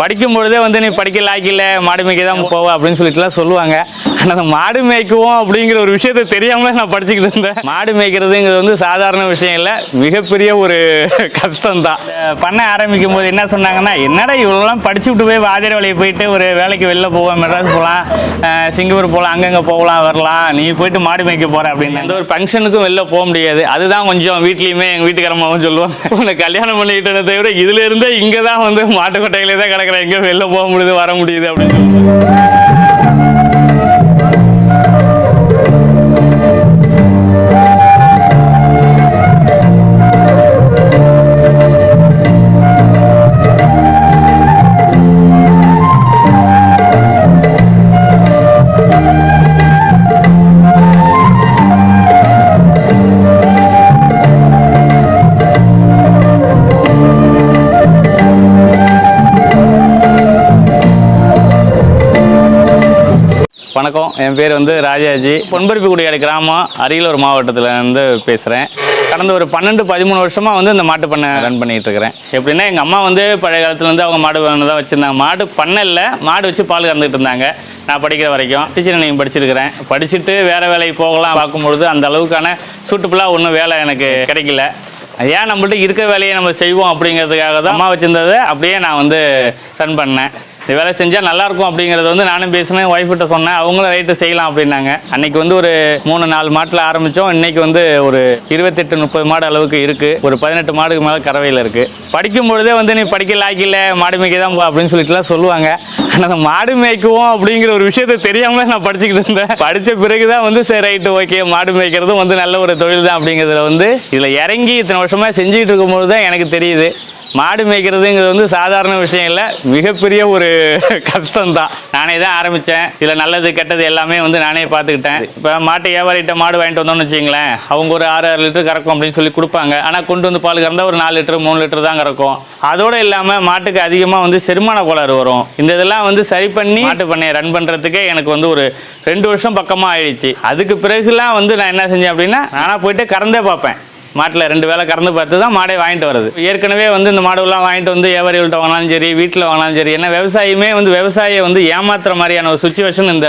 படிக்கும் பொழுதே வந்து நீ படிக்க லாய்க்கில்ல மாடு மேய்க்க தான் போவ அப்படின்னு சொல்லிட்டுலாம் சொல்லுவாங்க. ஆனால் அந்த மாடு மேய்க்குவோம் அப்படிங்கிற ஒரு விஷயத்த தெரியாமலே நான் படிச்சுக்கிட்டு இருந்தேன். மாடு மேய்க்கிறதுங்கிறது வந்து சாதாரண விஷயம் இல்லை மிகப்பெரிய ஒரு கஷ்டம் தான் பண்ண ஆரம்பிக்கும் போது என்ன சொன்னாங்கன்னா என்னடா இவ்வளோலாம் படிச்சு விட்டு போய் வாதிர வேலையை போயிட்டு ஒரு வேலைக்கு வெளில போவோம் மெட்ராஸ் போகலாம் சிங்கப்பூர் போகலாம் அங்கங்கே போகலாம் வரலாம் நீ போயிட்டு மாடு மேய்க்க போகிற அப்படின்னு. எந்த ஒரு ஃபங்க்ஷனுக்கும் வெளில போக முடியாது. அதுதான் கொஞ்சம் வீட்லேயுமே எங்கள் வீட்டுக்காரமாவும் சொல்லுவாங்க. உன்னை கல்யாணம் பண்ணிக்கிட்டதை தவிர இதுலேருந்தே இங்கே தான் வந்து மாட்டுக்கொட்டையிலே தான் இருக்கிறேன் எங்கேயும் வெளில போக முடியுது வர முடியுது அப்படின்னு. என் பேர் வந்து ராஜாஜி. பொன்பருப்பிக்குடியாடு கிராமம் அரியலூர் மாவட்டத்தில் இருந்து பேசுகிறேன் கடந்த ஒரு பன்னெண்டு பதிமூணு வருஷமாக வந்து இந்த மாட்டு பண்ணை ரன் பண்ணிகிட்டு இருக்கிறேன். எப்படின்னா எங்கள் அம்மா வந்து பழைய காலத்துலேருந்து அவங்க மாடு தான் வச்சுருந்தாங்க. மாடு பண்ணை இல்லை மாடு வச்சு பால் கறந்துட்டு இருந்தாங்க. நான் படிக்கிற வரைக்கும். டீச்சர் நீங்கள் படிச்சிருக்கிறேன். படிச்சுட்டு வேறு வேலைக்கு போகலாம் பார்க்கும்பொழுது அந்த அளவுக்கான சூட்டுப்புலாக ஒன்றும் வேலை எனக்கு கிடைக்கல. ஏன் நம்மள்ட்ட இருக்க வேலையை நம்ம செய்வோம் அப்படிங்கிறதுக்காக தான் அம்மா வச்சுருந்ததை அப்படியே நான் வந்து ரன் பண்ணேன். இந்த வேலை செஞ்சால் நல்லாயிருக்கும் அப்படிங்கிறது வந்து நானும் பேசினேன் ஒய்ஃப்கிட்ட சொன்னேன். அவங்களும் ரைட்டு செய்யலாம் அப்படின்னாங்க. அன்னைக்கு வந்து ஒரு மூணு நாலு மாட்டில் ஆரம்பித்தோம் இன்றைக்கி வந்து ஒரு இருபத்தெட்டு முப்பது மாடு அளவுக்கு இருக்குது ஒரு பதினெட்டு மாடுக்கு மேலே கறவையில் இருக்குது படிக்கும் பொழுதே வந்து நீ படிக்க லாய்க்கில்ல மாடு மேய்க்க தான் போ அப்படின்னு சொல்லிட்டுலாம் சொல்லுவாங்க. ஆனால் அந்த மாடு மேய்க்குவோம் அப்படிங்கிற ஒரு விஷயத்தை தெரியாமலே நான் படிச்சுக்கிட்டு இருந்தேன். படித்த பிறகு தான் வந்து சரி ரைட்டு ஓகே மாடு மேய்க்கிறதும் வந்து நல்ல ஒரு தொழில் தான் அப்படிங்கிறதுல வந்து இதில் இறங்கி இத்தனை வருஷமாக செஞ்சுக்கிட்டு இருக்கும்போது தான் எனக்கு தெரியுது. மாடு மேய்க்கிறதுங்கிறது வந்து சாதாரண விஷயம் இல்லை. மிகப்பெரிய ஒரு கஷ்டம் தான் நானே தான் ஆரம்பித்தேன் இதில் நல்லது கெட்டது எல்லாமே வந்து நானே பார்த்துக்கிட்டேன். இப்போ மாட்டு வியாபாரிகிட்ட மாடு வாங்கிட்டு வந்தோம்னு வச்சிங்களேன் அவங்க ஒரு ஆறு ஆறு லிட்டர் கறக்கும் அப்படின்னு சொல்லி கொடுப்பாங்க. ஆனால் கொண்டு வந்து பால் கறந்தால் ஒரு நாலு லிட்டர் மூணு லிட்டர் தான் கறக்கும். அதோடு இல்லாமல் மாட்டுக்கு அதிகமாக வந்து செரிமான கோளாறு வரும். இந்த இதெல்லாம் வந்து சரி பண்ணி மாட்டு பண்ணையை ரன் பண்ணுறதுக்கே எனக்கு வந்து ஒரு ரெண்டு வருஷம் பக்கமாக ஆயிடுச்சு. அதுக்கு பிறகுலாம் வந்து நான் என்ன செஞ்சேன் அப்படின்னா நானாக போயிட்டு கறந்தே பார்ப்பேன். மாட்டில் ரெண்டு வேளை கறந்து பார்த்து தான் மாடே வாங்கிட்டு வருது ஏற்கனவே வந்து இந்த மாடுலாம் வாங்கிட்டு வந்து வியாபாரிகள்ட்ட வாங்கினாலும் சரி வீட்டில் வாங்கினாலும் சரி ஏன்னா விவசாயமே வந்து விவசாயியை வந்து ஏமாத்துற மாதிரியான ஒரு சுச்சுவேஷன் இந்த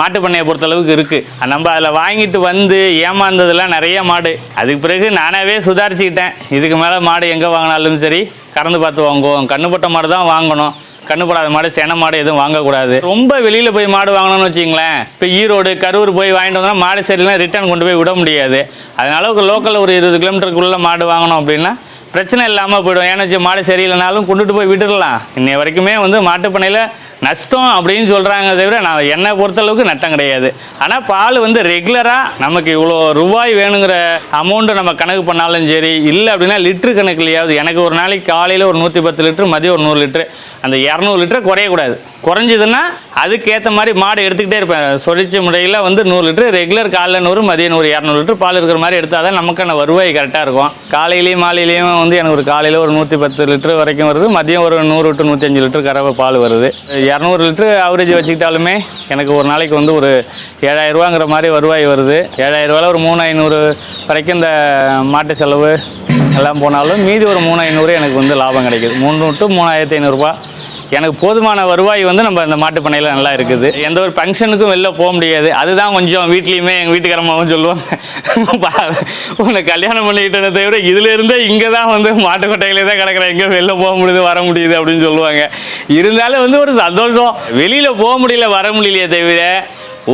மாட்டு பண்ணையை பொறுத்தளவுக்கு இருக்குது நம்ம அதில் வாங்கிட்டு வந்து ஏமாந்ததெல்லாம் நிறைய மாடு. அதுக்கு பிறகு நானாகவே சுதாரிச்சுக்கிட்டேன். இதுக்கு மேலே மாடு எங்கே வாங்கினாலும் சரி கறந்து பார்த்து வாங்குவோம். கண்ணுப்பட்ட மாடு தான் வாங்கணும். கண்ணுப்படாத மாடு சென மாடு எதுவும் வாங்கக்கூடாது. ரொம்ப வெளியில் போய் மாடு வாங்கணும்னு வச்சிங்களேன் இப்போ ஈரோடு கரூர் போய் வாங்கிட்டு வந்தோம்னா மாடு சரியில்லாம் ரிட்டர்ன் கொண்டு போய் விட முடியாது. அதனால ஒரு லோக்கலில் ஒரு இருபது கிலோமீட்டருக்குள்ளே மாடு வாங்கணும் அப்படின்னா பிரச்சனை இல்லாமல் போயிடும். ஏன்னா வச்சு மாடு சரியில்லைனாலும் கொண்டுட்டு போய் விட்டுடலாம். இன்னை வரைக்குமே வந்து மாட்டுப்பண்ணையில் நஷ்டம் அப்படின்னு சொல்கிறாங்க தவிர நான் என்னை பொறுத்தளவுக்கு நட்டம் கிடையாது. ஆனால் பால் வந்து ரெகுலராக நமக்கு இவ்வளோ ரூபாய் வேணுங்கிற அமௌண்ட்டு நம்ம கணக்கு பண்ணாலும் சரி இல்லை அப்படின்னா லிட்ரு கணக்குலையாவது. எனக்கு ஒரு நாளைக்கு காலையில் ஒரு நூற்றி பத்து லிட்டரு மதியம் ஒரு நூறு லிட்டரு. அந்த இரநூறு லிட்டர் குறையக்கூடாது. குறைஞ்சதுன்னா அதுக்கேற்ற மாதிரி மாடு எடுத்துக்கிட்டே இருப்பேன். சொலிச்ச முறையில் வந்து நூறு லிட்ரு ரெகுலர் காலைல நூறு மதியம் நூறு இரநூறு லிட்ரு பால் இருக்கிற மாதிரி எடுத்தால் தான் நமக்கான வருவாய் கரெக்டாக இருக்கும். காலையிலையும் மாலையிலையும் வந்து எனக்கு ஒரு காலையில் ஒரு நூற்றி பத்து லிட்ரு வரைக்கும் வருது. மதியம் ஒரு நூறு டு நூற்றி அஞ்சு லிட்டர் கறவை பால் வருது. இரநூறு லிட்டரு ஆவரேஜ் வச்சுக்கிட்டாலுமே எனக்கு ஒரு நாளைக்கு வந்து ஒரு ஏழாயிரரூவாங்கிற மாதிரி வருவாய் வருது. ஏழாயிரம் ஒரு மூணு ஐநூறு வரைக்கும் இந்த மாட்டு செலவு எல்லாம் போனாலும் மீதி ஒரு மூணு ஐநூறு எனக்கு வந்து லாபம் கிடைக்குது. மூணு டு மூணாயிரத்தி ஐநூறுரூபா எனக்கு போதுமான வருவாய் வந்து நம்ம இந்த மாட்டு பண்ணையில் நல்லா இருக்குது. எந்த ஒரு ஃபங்க்ஷனுக்கும் வெளில போக முடியாது. அதுதான் கொஞ்சம் வீட்லேயுமே எங்கள் வீட்டுக்காரமாவும் சொல்லுவாங்க. உன்னை கல்யாணம் பண்ணிக்கிட்டதை தவிர இதுலேருந்தே இங்கே தான் வந்து மாட்டு கொட்டையிலே தான் கிடக்குறேன். எங்கே வெளில போக முடியுது வர முடியுது அப்படின்னு சொல்லுவாங்க. இருந்தாலும் வந்து ஒரு சந்தோஷம். வெளியில் போக முடியல வர முடியலையே தவிர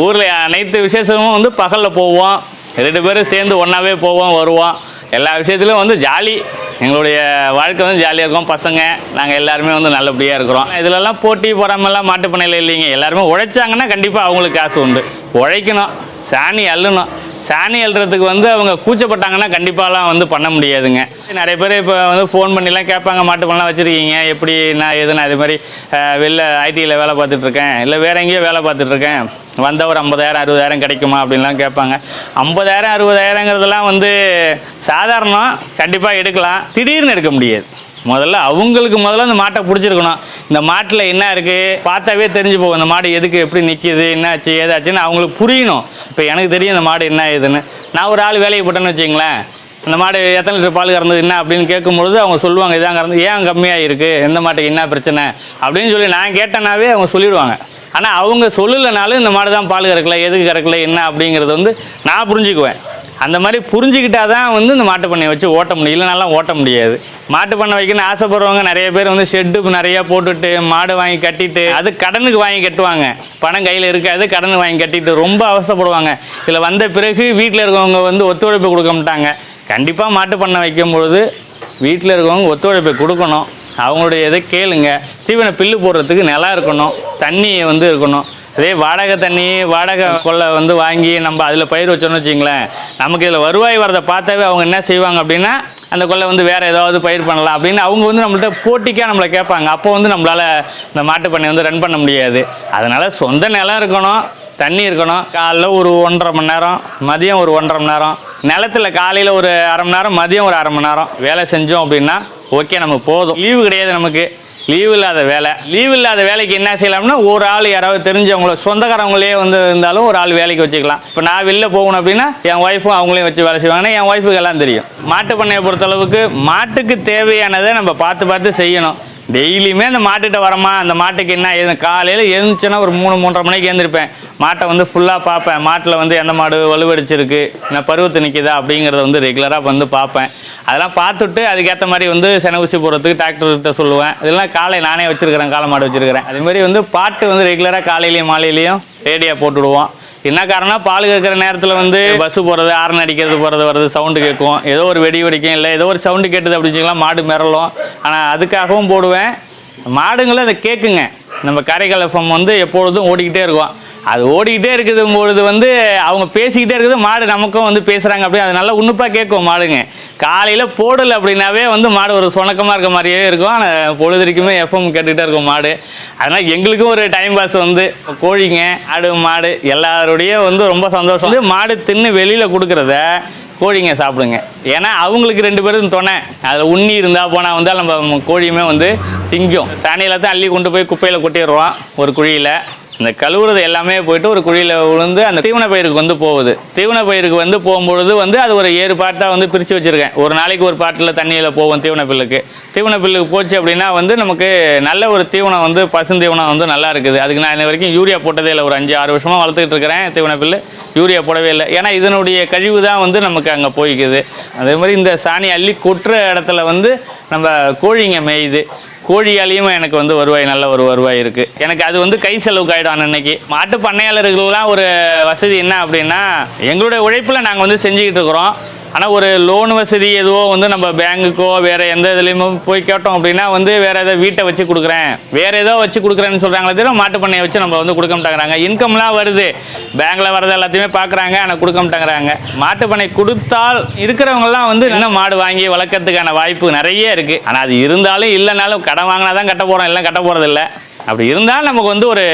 ஊரில் அனைத்து விசேஷமும் வந்து பகலில் போவோம். ரெண்டு பேரும் சேர்ந்து ஒன்றாவே போவோம் வருவோம். எல்லா விஷயத்துலையும் வந்து ஜாலி. எங்களுடைய வாழ்க்கை வந்து ஜாலியாக இருக்கும். பசங்க நாங்கள் எல்லாருமே வந்து நல்லபடியாக இருக்கிறோம். இதிலெல்லாம் போட்டி பொறாமெல்லாம் மாட்டுப்பண்ணையில் இல்லைங்க. எல்லாருமே உழைச்சாங்கன்னா கண்டிப்பாக அவங்களுக்கு காசு உண்டு. உழைக்கணும். சாணி அள்ளணும். சாணி எழுறதுக்கு வந்து அவங்க கூச்சப்பட்டாங்கன்னா கண்டிப்பாலாம் வந்து பண்ண முடியாதுங்க. நிறைய பேர் இப்போ வந்து ஃபோன் பண்ணிலாம் கேட்பாங்க மாட்டு பண்ணலாம் வச்சுருக்கீங்க எப்படி நான் எது அதே மாதிரி வெளில ஐடியில் வேலை பார்த்துட்ருக்கேன் இல்லை வேறு எங்கேயோ வேலை பார்த்துட்ருக்கேன் வந்தால் ஒரு ஐம்பதாயிரம் அறுபதாயிரம் கிடைக்குமா அப்படின்லாம் கேட்பாங்க. ஐம்பதாயிரம் அறுபதாயிரங்கிறதெல்லாம் வந்து சாதாரணம். கண்டிப்பாக எடுக்கலாம். திடீர்னு எடுக்க முடியாது. முதல்ல அவங்களுக்கு முதல்ல அந்த மாட்டை பிடிச்சிருக்கணும். இந்த மாட்டில் என்ன இருக்குது பார்த்தாவே தெரிஞ்சு போகும். இந்த மாடு எதுக்கு எப்படி நிற்கிது என்னாச்சு ஏதாச்சுன்னு அவங்களுக்கு புரியணும். இப்போ எனக்கு தெரியும் இந்த மாடு என்ன ஏதுன்னு. நான் ஒரு ஆள் வேலையை போட்டேன்னு வச்சிங்களேன் இந்த மாடு எத்தனை லிட்டர் பால் கறந்தது என்ன அப்படின்னு கேட்கும்பொழுது அவங்க சொல்லுவாங்க இதான் கறந்து ஏன் கம்மியாக இருக்குது எந்த மாட்டுக்கு என்ன பிரச்சனை? அப்படின்னு சொல்லி நான் கேட்டேனாவே அவங்க சொல்லிடுவாங்க. ஆனால் அவங்க சொல்லலைனாலும் இந்த மாடு தான் பால் கறக்கல எதுக்கு கறக்கல என்ன அப்படிங்கிறது வந்து நான் புரிஞ்சுக்குவேன். அந்த மாதிரி புரிஞ்சுக்கிட்டா தான் வந்து இந்த மாட்டு பண்ணையை வச்சு ஓட்ட முடியும். இல்லைனாலாம் ஓட்ட முடியாது. மாட்டு பண்ணை வைக்கணும்னு ஆசைப்படுறவங்க நிறைய பேர் வந்து ஷெட்டு நிறைய போட்டுட்டு மாடு வாங்கி கட்டிட்டு அது கடனுக்கு வாங்கி கட்டுவாங்க. பணம் கையில் இருக்காது கடனுக்கு வாங்கி கட்டிட்டு ரொம்ப அவசரப்படுவாங்க. இதில் வந்த பிறகு வீட்டில் இருக்கவங்க வந்து ஒத்துழைப்பு கொடுக்க மாட்டாங்க. கண்டிப்பாக மாட்டு பண்ண வைக்கும் பொழுது வீட்டில் இருக்கவங்க ஒத்துழைப்பை கொடுக்கணும். அவங்களுடைய இதை கேளுங்க. தீவன பில்லு போடுறதுக்கு நிலம் இருக்கணும். தண்ணி வந்து இருக்கணும். அதே வாடகை தண்ணி வாடகை கொள்ளை வந்து வாங்கி நம்ம அதில் பயிர் வச்சோம்னு வச்சிங்களேன் நமக்கு இதில் வருவாய் வரதை பார்த்தாவே அவங்க என்ன செய்வாங்க அப்படின்னா அந்த கொள்ளை வந்து வேறு ஏதாவது பயிர் பண்ணலாம் அப்படின்னு அவங்க வந்து நம்மள்ட்ட போட்டிக்காக நம்மளை கேட்பாங்க. அப்போ வந்து நம்மளால் இந்த மாட்டு பண்ணை வந்து ரன் பண்ண முடியாது. அதனால் சொந்த நிலம் இருக்கணும் தண்ணி இருக்கணும். காலைல ஒரு ஒன்றரை மணி நேரம் மதியம் ஒரு ஒன்றரை மணி நேரம். நிலத்துல காலையில் ஒரு அரை மணி நேரம் மதியம் ஒரு அரை மணி நேரம் வேலை செஞ்சோம் அப்படின்னா ஓகே நமக்கு போதும். லீவு கிடையாது நமக்கு. லீவு இல்லாத வேலை. லீவு இல்லாத வேலைக்கு என்ன செய்யலாம்னா ஒரு ஆள் யாராவது தெரிஞ்சவங்கள சொந்தக்காரவங்களே வந்து இருந்தாலும் ஒரு ஆள் வேலைக்கு வச்சுக்கலாம். இப்போ நான் வெளில போகணும் அப்படின்னா என் ஒய்ஃபும் அவங்களையும் வச்சு வேலை செய்வாங்கன்னா என் ஒய்ஃபுக்கு எல்லாம் தெரியும். மாட்டு பண்ணையை பொறுத்தளவுக்கு மாட்டுக்கு தேவையானதை நம்ம பார்த்து பார்த்து செய்யணும். டெய்லியுமே அந்த மாட்டுகிட்ட வரமா அந்த மாட்டுக்கு என்ன காலையில் எழுந்துச்சுன்னா ஒரு மூணு மூன்றரை மணிக்கு எழுந்திருப்பேன் மாட்டை வந்து ஃபுல்லாக பார்ப்பேன். மாட்டில் வந்து எந்த மாடு வலுவடிச்சிருக்கு என்ன பருவத்து நிற்கிதா அப்படிங்கிறத வந்து ரெகுலராக வந்து பார்ப்பேன். அதெல்லாம் பார்த்துட்டு அதுக்கேற்ற மாதிரி வந்து சென ஊசி போடுறதுக்கு டாக்டர்கிட்ட சொல்லுவேன். இதெல்லாம் காலை நானே வச்சுருக்கிறேன் காளை மாடு வச்சுருக்கிறேன். அதேமாதிரி வந்து பாட்டு வந்து ரெகுலராக காலையிலையும் மாலையிலையும் ரேடியோ போட்டுவிடுவோம் என்ன காரணம் பால் கேட்குற நேரத்தில் வந்து பஸ்ஸு போகிறது ஆரன் அடிக்கிறது போகிறது வர்றது சவுண்டு கேட்கும். ஏதோ ஒரு வெடி வெடிக்கும் இல்லை ஏதோ ஒரு சவுண்டு கேட்டது அப்படின்னு மாடு மிரளும். ஆனால் அதுக்காகவும் போடுவேன். மாடுங்களும் அதை கேட்குங்க. நம்ம காரைக்கால் எஃப்எம் வந்து எப்பொழுதும் ஓடிக்கிட்டே இருக்கும். அது ஓடிக்கிட்டே இருக்குது. பொழுது வந்து அவங்க பேசிக்கிட்டே இருக்குது. மாடு நமக்கும் வந்து பேசுகிறாங்க அப்படின்னு அது நல்லா உன்னிப்பாக கேட்கும் மாடுங்க. காலையில் போடலை அப்படின்னாவே வந்து மாடு ஒரு சுணக்கமாக இருக்க மாதிரியே இருக்கும். ஆனால் பொழுதுக்குமே எஃப்எம் கேட்டுக்கிட்டே இருக்கும் மாடு. அதனால் எங்களுக்கும் ஒரு டைம் பாஸ் வந்து கோழிங்க ஆடு மாடு எல்லாருடைய வந்து ரொம்ப சந்தோஷம். வந்து மாடு தின்னு வெளியில் கொடுக்குறத கோழிங்க சாப்பிடுங்க. ஏன்னா அவங்களுக்கு ரெண்டு பேரும் துணை. அதில் உண்ணி இருந்தால் போனால் வந்து நம்ம கோழியுமே வந்து திங்கும். சாணியில் தான் அள்ளி கொண்டு போய் குப்பையில் கொட்டிடுறோம் ஒரு குழியில். இந்த கழுவுறது எல்லாமே போயிட்டு ஒரு குழியில் விழுந்து அந்த தீவன பயிருக்கு வந்து போகுது. தீவன பயிருக்கு வந்து போகும்பொழுது வந்து அது ஒரு ஏழு பாட்டாக வந்து பிரித்து வச்சுருக்கேன். ஒரு நாளைக்கு ஒரு பாட்டில் தண்ணியில் போகும் தீவன பில்லுக்கு. தீவன பில்லுக்கு போச்சு அப்படின்னா வந்து நமக்கு நல்ல ஒரு தீவனம் வந்து பசுந்தீவனம் வந்து நல்லா இருக்குது. அதுக்கு நான் இன்ன வரைக்கும் யூரியா போட்டதே இல்லை. ஒரு அஞ்சு ஆறு வருஷமாக வளர்த்துக்கிட்டு இருக்கிறேன் தீவன பில்லு. யூரியா போடவே இல்லை. ஏன்னா இதனுடைய கழிவு தான் வந்து நமக்கு அங்கே போய்க்குது. அதே மாதிரி இந்த சாணி அள்ளி கொட்டுற இடத்துல வந்து நம்ம கோழிங்க மேயுது. கோழியாலையும் எனக்கு வந்து வருவாய் நல்ல ஒரு வருவாய் இருக்குது எனக்கு அது வந்து கை செலவுக்கு ஆகிடும் அன்னைக்கு. மாட்டு பண்ணையாளர்களுக்கெல்லாம் ஒரு வசதி என்ன அப்படின்னா எங்களுடைய உழைப்பில் நாங்கள் வந்து செஞ்சுக்கிட்டு இருக்கிறோம். ஆனால் ஒரு லோன் வசதி எதுவோ வந்து நம்ம பேங்குக்கோ வேறு எந்த இதுலேயுமோ போய் கேட்டோம் அப்படின்னா வந்து வேறு ஏதோ வீட்டை வச்சு கொடுக்குறேன். வேறு ஏதோ வச்சு கொடுக்குறேன்னு சொல்கிறாங்களே தவிர மாட்டு பண்ணையை வச்சு நம்ம வந்து கொடுக்க மாட்டேங்கிறாங்க. இன்கம்லாம் வருது. பேங்க்கில் வரது எல்லாத்தையுமே பார்க்குறாங்க ஆனால் கொடுக்க மாட்டேங்கிறாங்க. மாட்டு பண்ணை கொடுத்தால் இருக்கிறவங்கலாம் வந்து இன்னும் மாடு வாங்கி வளர்க்கறதுக்கான வாய்ப்பு நிறைய இருக்குது ஆனால் அது இருந்தாலும் இல்லைனாலும் கடன் வாங்கினா தான் கட்ட போகிறோம் எல்லாம் கட்ட போகிறது இல்லை அப்படி இருந்தால் நமக்கு வந்து ஒரு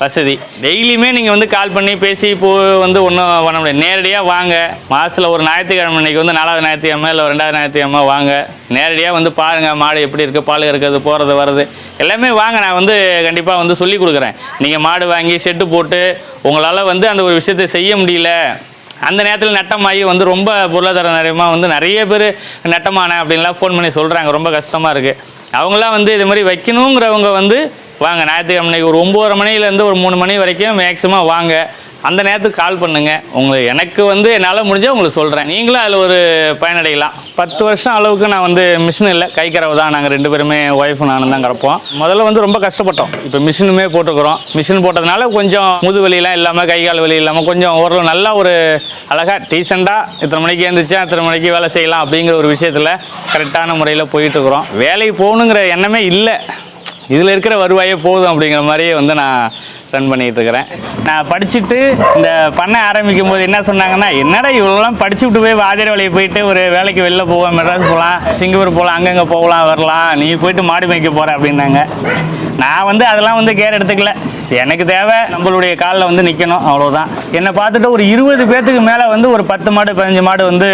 வசதி. டெய்லியுமே நீங்கள் வந்து கால் பண்ணி பேசி இப்போ வந்து ஒன்றும் பண்ண முடியாது. நேரடியாக வாங்க. மாதத்தில் ஒரு ஞாயிற்றுக்கிழமை இன்றைக்கி வந்து நாலாவது ஞாயிற்றுக்கிழமை இல்லை ரெண்டாவது ஞாயிற்றுக்கிழமை வாங்க. நேரடியாக வந்து பாருங்கள் மாடு எப்படி இருக்குது பால் இருக்கிறது போகிறது வர்றது. எல்லாமே வாங்க. நான் வந்து கண்டிப்பாக வந்து சொல்லி கொடுக்குறேன். நீங்கள் மாடு வாங்கி ஷெட்டு போட்டு உங்களால் வந்து அந்த ஒரு விஷயத்தை செய்ய முடியல. அந்த நேரத்தில் நட்டமாகி வந்து ரொம்ப பொருளாதார நிறையமாக வந்து நிறைய பேர் நட்டமான அப்படின்லாம் ஃபோன் பண்ணி சொல்கிறாங்க ரொம்ப கஷ்டமாக இருக்குது அவங்களாம் வந்து இது மாதிரி வைக்கணுங்கிறவங்க வந்து வாங்க ஞாயிற்றுக்கிழமை ஒரு ஒம்பது மணிலேருந்து ஒரு மூணு மணி வரைக்கும் மேக்ஸிமம் வாங்க. அந்த நேரத்துக்கு கால் பண்ணுங்கள் உங்களுக்கு எனக்கு வந்து என்னால் முடிஞ்சால் உங்களுக்கு சொல்கிறேன் நீங்களும் அதில் ஒரு பயனடையலாம். பத்து வருஷம் அளவுக்கு நான் வந்து மிஷின் இல்லை. கை கறவை தான். நாங்கள் ரெண்டு பேருமே ஒய்ஃபும் நானும் தான் கிடப்போம் முதல்ல வந்து ரொம்ப கஷ்டப்பட்டோம். இப்போ மிஷினுமே போட்டுக்கிறோம். மிஷின் போட்டதுனால கொஞ்சம் முது வலியெல்லாம் இல்லாமல் கை கால் வலி இல்லாமல் கொஞ்சம் ஓரளவு நல்லா ஒரு அழகாக டீசெண்டாக இத்தனை மணிக்கு எழுந்திரிச்சா இத்தனை மணிக்கு வேலை செய்யலாம் அப்படிங்கிற ஒரு விஷயத்தில் கரெக்டான முறையில் போயிட்டுருக்குறோம் வேலைக்கு போகணுங்கிற எண்ணமே இல்லை. இதில் இருக்கிற வருவாயே போதும் அப்படிங்கிற மாதிரியே வந்து நான் ரன் பண்ணிட்டு இருக்கிறேன். நான் படிச்சுட்டு இந்த பண்ண ஆரம்பிக்கும் போது என்ன சொன்னாங்கன்னா என்னடா இவ்வளோலாம் படிச்சு விட்டு போய் வாதிர வேலையை போயிட்டு ஒரு வேலைக்கு வெளில போவோம் மெட்ராஸ் போகலாம் சிங்கப்பூர் போகலாம் அங்கங்கே போகலாம் வரலாம் நீ போயிட்டு மாடு மேய்க்க போகிற அப்படின்னாங்க. நான் வந்து அதெல்லாம் வந்து கேர் எடுத்துக்கல. எனக்கு தேவை நம்மளுடைய காலில் வந்து நிற்கணும் அவ்வளோதான் என்னை பார்த்துட்டு ஒரு இருபது பேர்த்துக்கு மேலே வந்து ஒரு பத்து மாடு பதினஞ்சு மாடு வந்து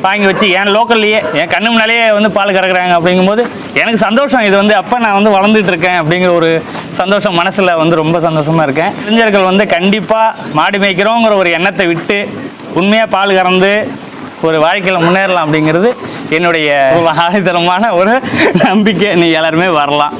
வாங்கி வச்சு என் லோக்கல்லையே என் கண்ணு முன்னாலேயே வந்து பால் கறக்குறாங்க அப்படிங்கும்போது எனக்கு சந்தோஷம். இது வந்து அப்போ நான் வந்து வளர்ந்துட்டு இருக்கேன் அப்படிங்கிற ஒரு சந்தோஷம் மனசில் வந்து ரொம்ப சந்தோஷமாக இருக்கேன். இளைஞர்கள் வந்து கண்டிப்பாக மாடு மேய்க்கிறோங்கிற ஒரு எண்ணத்தை விட்டு உண்மையாக பால் கறந்து ஒரு வாழ்க்கையில் முன்னேறலாம் அப்படிங்கிறது என்னுடைய ஒரு ஒரு நம்பிக்கை. நீ எல்லாருமே வரலாம்.